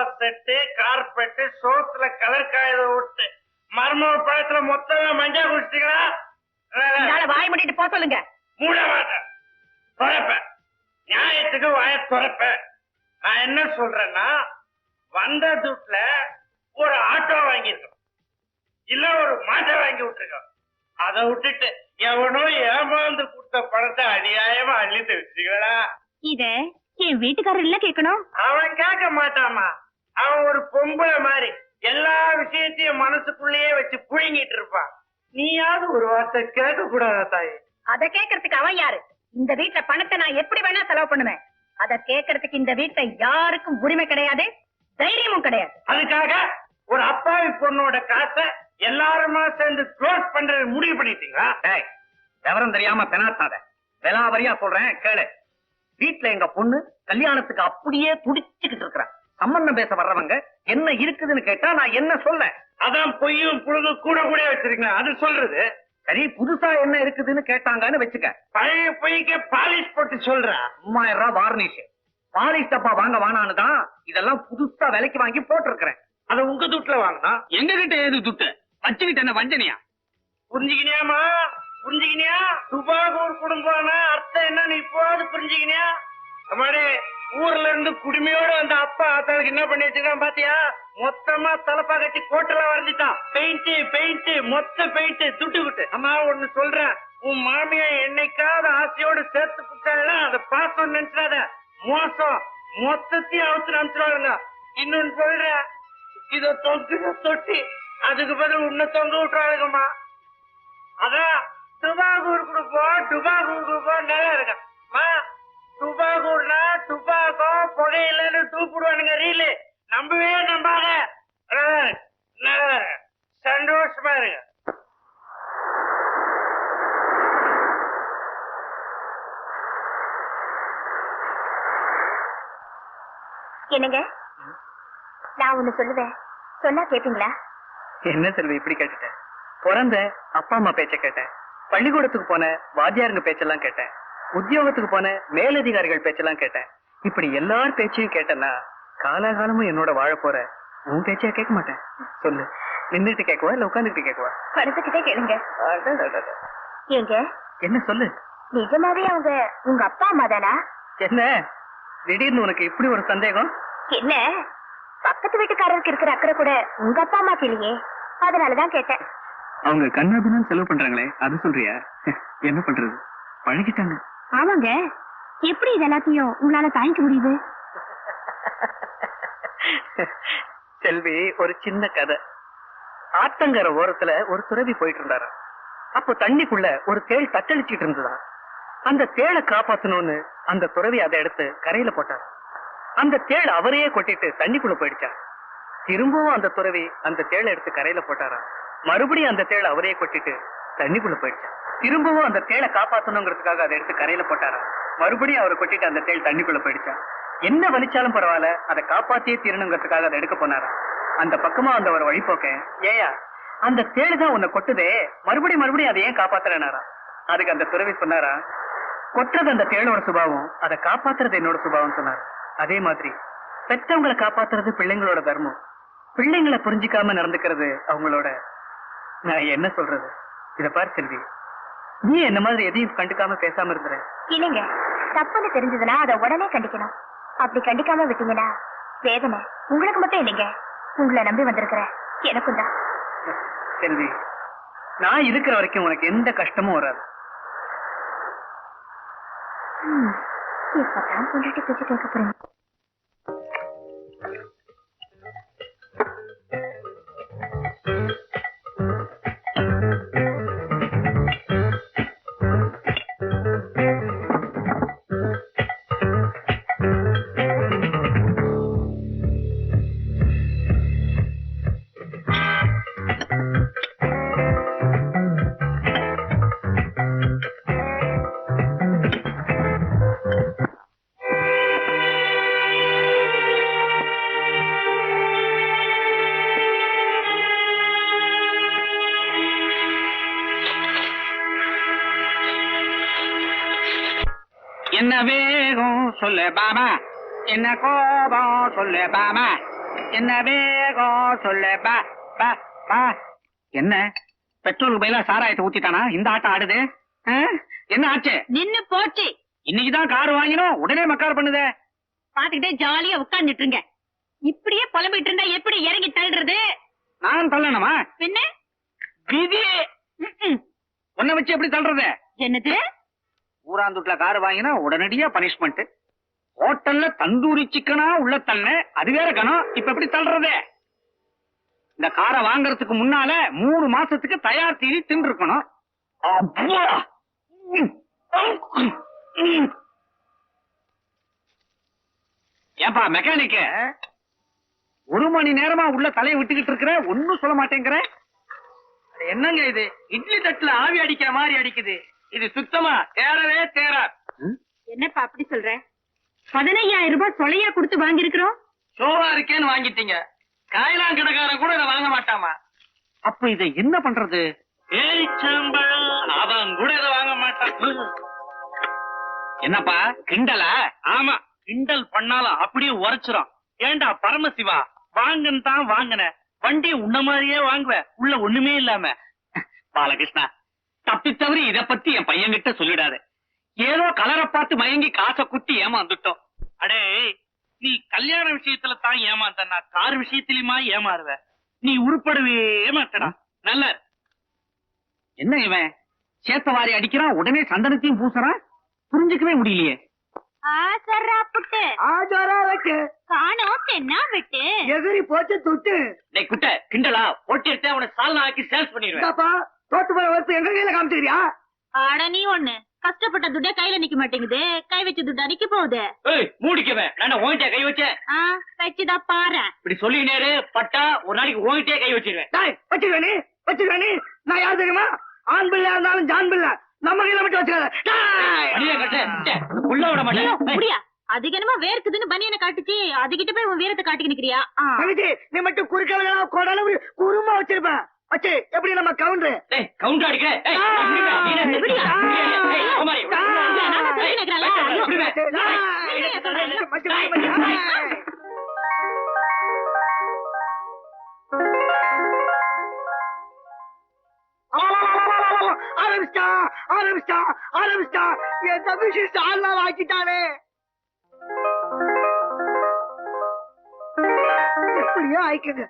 அதை விட்டு. மர்ம பழத்துல மொத்தமா மஞ்சள் குடிச்சிட்டீங்களா? வாய் மூடிட்டு போக சொல்லுங்க. மூட மாட்டேன். நியாயத்துக்கு வாய குறைப்பேன் நான் என்ன சொல்றேன்னா வந்த துட்டுல ஒரு ஆட்டோ வாங்கியிருக்கோம். இல்ல ஒரு மாட்டை வாங்கி விட்டுருக்கோம். அதை விட்டுட்டு எவனோ ஏமாந்து கொடுத்த பணத்தை அநியாயமா அள்ளிட்டு வச்சுங்களா இத என் வீட்டுக்காரர் இல்ல கேட்கணும் அவன் கேட்க மாட்டாமா அவன் ஒரு பொம்பளை மாதிரி எல்லா விஷயத்தையும் மனசுக்குள்ளேயே வச்சு புழுங்கிட்டு இருப்பான் நீயாவது ஒரு வார்த்தை கேட்க கூடாதா தாய்? அத கேக்குறதுக்கு அவன் யாரு? இந்த வீட்டுல பணத்தை நான் எப்படி வேணா செலவு பண்ணுவேன். அத கேக்குறதுக்கு இந்த வீட்டுல யாருக்கும் உரிமை கிடையாது தைரியமும் கிடையாது. அதுக்காக ஒரு அப்பாவி பொண்ணோட காசை எல்லாருமா சேர்ந்து க்ளோஸ் பண்றது முடிவு பண்ணிட்டீங்களா? டேய் விவரம் தெரியாம பெனாத்தாத. விலாவரியா சொல்றேன் கேளு. வீட்ல எங்க பொண்ணு கல்யாணத்துக்கு அப்படியே துடிச்சுக்கிட்டு இருக்கிறா. சம்பந்தம் பேச வர்றவங்க என்ன இருக்குதுன்னு கேட்டா நான் என்ன சொல்ல? அதான் பொய்யும் புழுது கூட கூட வச்சிருக்கீங்க. அது சொல்றது. சரி புதுசா என்ன இருக்குதுன்னு கேட்டாங்கன்னு வச்சுக்க. பழைய பொய்க்கு பாலிஷ் போட்டு சொல்றா. மூவாயிரம் ரூபாய் வார்னிஷ். பாலிஷ் டப்பா வாங்க வானான்னு தான் இதெல்லாம் புதுசா விலைக்கு வாங்கி போட்டிருக்கிறேன். அத உங்க துட்டுல வாங்கினா? எங்க கிட்ட ஏது துட்டு? வச்சுக்கிட்டு என்ன வஞ்சனியா? புரிஞ்சுக்கினியாமா புரிஞ்சுக்கினியா? துபாகூர் குடும்பம்னா அர்த்தம் என்னன்னு இப்போது புரிஞ்சுக்கினியா? அம்மாடி ஊர்ல இருந்து குடுமையோட வந்த அப்பா தனக்கு என்ன பண்ணி வச்சிருக்கான் பாத்தியா? மொத்தமா தலப்பா கட்டி கோட்டல வரைஞ்சிட்டான். பெயிண்ட் பெயிண்ட் மொத்த பெயிண்ட் துட்டு விட்டு அம்மா ஒண்ணு சொல்றேன். உன் மாமியா என்னைக்காவது ஆசையோடு சேர்த்து விட்டாங்கன்னா அதை பாசம் நினைச்சாத மோசம். மொத்தத்தையும் அவுத்து நினைச்சிருவாங்க இன்னொன்னு சொல்றேன். இத தொங்குத தொட்டி அதுக்கு பதில் உன்னை தொங்க விட்டுறாங்கம்மா அதான் துபாகூர் கொடுப்போம் டுபாகூர் கொடுப்போம் நல்லா இருக்கும் நம்பவே நம்பாத. சந்தோஷமா இருக்கு என்னங்க? நான் ஒண்ணு சொல்லுவேன் சொன்னா கேப்பீங்களா? என்ன செல்வி இப்படி கேட்டுட்டேன் பிறந்த அப்பா அம்மா பேச்ச கேட்டேன் பள்ளிக்கூடத்துக்கு போன வாத்தியாருங்க பேச்செல்லாம் கேட்டேன் உத்தியோகத்துக்கு போன மேலதிகாரிகள் பேச்செல்லாம் கேட்டேன் இப்படி எல்லார் பேச்சையும் கேட்டேன்னா காலாகாலமும் என்னோட வாழ போற. உன் பேச்சையா கேட்க மாட்டேன். சொல்லு. நின்னுட்டு கேட்கவா இல்ல உட்காந்துட்டு கேட்கவா? படுத்துக்கிட்டே கேளுங்க. ஏங்க? என்ன சொல்லு? நிஜமாவே அவங்க உங்க அப்பா அம்மா தானா? என்ன? திடீர்னு உனக்கு இப்படி ஒரு சந்தேகம்? என்ன? பக்கத்து வீட்டுக்காரருக்கு இருக்கிற அக்கறை கூட உங்க அப்பா அம்மாக்கு இல்லையே அதனாலதான் கேட்டேன். அவங்க கண்ணாபிதான் செலவு பண்றாங்களே அது சொல்றியா? என்ன பண்றது? பழகிட்டாங்க. ஆமாங்க. எப்படி இது எல்லாத்தையும் உங்களால தாங்கிக்க முடியுது? செல்வி ஒரு சின்ன கதை. ஆத்தங்கர ஓரத்துல ஒரு துறவி போயிட்டு இருந்தாரு அப்போ தண்ணிக்குள்ள ஒரு தேள் தத்தளிச்சிட்டு இருந்ததா. அந்த தேளை காப்பாத்தணும்னு அந்த துறவி அதை எடுத்து கரையில போட்டார். அந்த தேள் அவரையே கொட்டிட்டு தண்ணிக்குள்ள போயிடுச்சார் திரும்பவும் அந்த துறவி அந்த தேளை எடுத்து கரையில போட்டாரா மறுபடியும் அந்த தேள் அவரையே கொட்டிட்டு தண்ணிக்குள்ள போயிடுச்சு. திரும்பவும் அந்த தேளை காப்பாத்தணுங்கிறதுக்காக அதை எடுத்து கரையில போட்டாரா. மறுபடியும் அவரை கொட்டிட்டு அந்த தேள் தண்ணிக்குள்ள போயிடுச்சா. என்ன வலிச்சாலும் பரவாயில்ல அதை காப்பாத்தியே தீரணுங்கிறதுக்காக அதை எடுக்க போனாரு. அந்த பக்கமா அந்த ஒரு வழிபோக்க ஏயா அந்த தேளு தான் உன்னை கொட்டுதே மறுபடியும் மறுபடியும் அதை ஏன் காப்பாத்துறேனாரா? அதுக்கு அந்த துறவி சொன்னாரா கொட்டுறது அந்த தேளோட சுபாவம் அதை காப்பாத்துறது என்னோட சுபாவம் சொன்னார். அதே மாதிரி பெற்றவங்களை காப்பாத்துறது பிள்ளைங்களோட தர்மம். பிள்ளைங்களை புரிஞ்சுக்காம நடந்துக்கிறது அவங்களோட நான் என்ன சொல்றது? இத பாரு செல்வி. நீ என்ன மாதிரி எதையும் கண்டுக்காம பேசாம இருந்துற இல்லைங்க. தப்புன்னு தெரிஞ்சதுன்னா அதை உடனே கண்டிக்கணும். அப்படி கண்டிக்காம விட்டீங்கன்னா வேதனை உங்களுக்கு மட்டும் இல்லைங்க. உங்களை நம்பி வந்திருக்கிறேன் எனக்கும் தான். செல்வி நான் இருக்கிற வரைக்கும் உனக்கு எந்த கஷ்டமும் வராது. இப்பதான் பொண்டாட்டி பேச்சு கேட்க போறீங்க வேகம் சொல்லு பாமா. என்ன கோபம் சொல்லு பாமா. என்ன வேகம் சொல்லு பா பா பா. என்ன? பெட்ரோலுக்கு பதிலா சாராயத்தை ஊத்திட்டானா? இந்த ஆட்டம் ஆடுது? என்ன ஆச்சு? நின்னு போச்சு. இன்னைக்குதான் கார் வாங்கினோம். உடனே மக்கார் பண்ணுதே. பாத்துக்கிட்டே ஜாலியா உட்கார்ந்துட்டு இருங்க இப்படியே புலம்பிட்டு இருந்தா எப்படி இறங்கி தள்ளுறது? நான் தள்ளணுமா? பின்ன? விதி. உன்னை வச்சு எப்படி தள்ளுறது? என்னது? ஊராந்துட்ல கார் வாங்கினா உடனடியா பனிஷ்மெண்ட் ஹோட்டல்ல தந்தூரி சிக்கனா உள்ள தள்ள அது வேற கணம். இப்ப எப்படி தள்ளுறதே? இந்த காரை வாங்கறதுக்கு முன்னால மூணு மாசத்துக்கு தயார் தீரி தின்னு இருக்கணும் ஏப்பா மெக்கானிக்க ஒரு மணி நேரமா உள்ள தலையை விட்டுக்கிட்டு இருக்கிற ஒன்னும் சொல்ல மாட்டேங்கிற. என்னங்க இது? இட்லி தட்டுல ஆவி அடிக்கிற மாதிரி அடிக்குது. இது சுத்தமா தேரவே தேராது என்னப்பா அப்படி சொல்ற? பதினையாயிரம் ரூபாய் சொலையா கொடுத்து வாங்கி இருக்கிறோம் சோவா இருக்கேன்னு வாங்கிட்டீங்க. காயலாங் கடைக்காரன் கூட இதை வாங்க மாட்டாமா? அப்ப இதை என்ன பண்றது? ஏரிச்சம்பழம் அவன் கூட இதை வாங்க மாட்டான். என்னப்பா கிண்டலா? ஆமா கிண்டல் பண்ணாலும் அப்படியே உரைச்சிரும். ஏண்டா பரமசிவா வாங்கன்னு தான் வாங்கின. வண்டி உன்ன மாதிரியே வாங்குவ. உள்ள ஒண்ணுமே இல்லாம. பாலகிருஷ்ணா தப்பி தவறி இத பத்தி என் பையன்கிட்ட சொல்லிடாத. ஏதோ கலரை பார்த்து மயங்கி காசை குத்தி ஏமாந்துட்டோம். அடே நீ கல்யாண விஷயத்துல தான் ஏமாத்தனா கார் விஷயத்திலுமா ஏமாறுவ? நீ உருப்படவே மாட்டடா. நல்ல என்ன இவன்? சேத்த வாரி அடிக்கிறான் உடனே சந்தனத்தையும் பூசுறான்? புரிஞ்சுக்கவே முடியலையே. புட்டு. எதிரி போச்சு துட்டு. டேய் குட்ட கிண்டலா? ஓட்டி எடுத்து அவனை சால்னா ஆக்கி சேல்ஸ் பண்ணிடுவேன். தோத்து போற வறுப்பு எங்க கையில காமிச்சிருக்கியா ஆட நீ ஒண்ணு. கஷ்டப்பட்ட துட்டே கையில நிக்க மாட்டேங்குது. கை வச்ச துட்டா நிக்க போகுது? ஏய் மூடிக்கவன் நான் ஓங்கிட்டே கை வச்சேன். ஆ வச்சுதா பாரு இப்படி சொல்லி நேரு பட்டா ஒரு நாளைக்கு ஓங்கிட்டே கை வச்சிருவேன். டாய் நீ நான் யார் தெரியுமா? ஆண் பிள்ளை இருந்தாலும் ஜான் பிள்ளை. நம்ம கையில மட்டும் வச்சுக்காத. மணியை கட்டு. டே, உள்ள விட மாட்டேன். முடியா? அதுக்கு என்னமோ வேர்க்குதுன்னு பனியனை காட்டுச்சு. அதுகிட்ட போய் உன் வீரத்தை காட்டிக்க நிக்கிறியா. தங்கச்சி நீ மட்டும் குறுக்கல கோடால குருமா வச்சிருப்ப. வச்சு எப்படி நம்ம கவுண்டரு கவுண்டர் அடிக்கிற. ஆரம்பிச்சா ஆரம்பிச்சா ஆரம்பிச்சா என் தம்பி சால்னா ஆக்கிட்டானே எப்படியோ ஆயிக்குங்க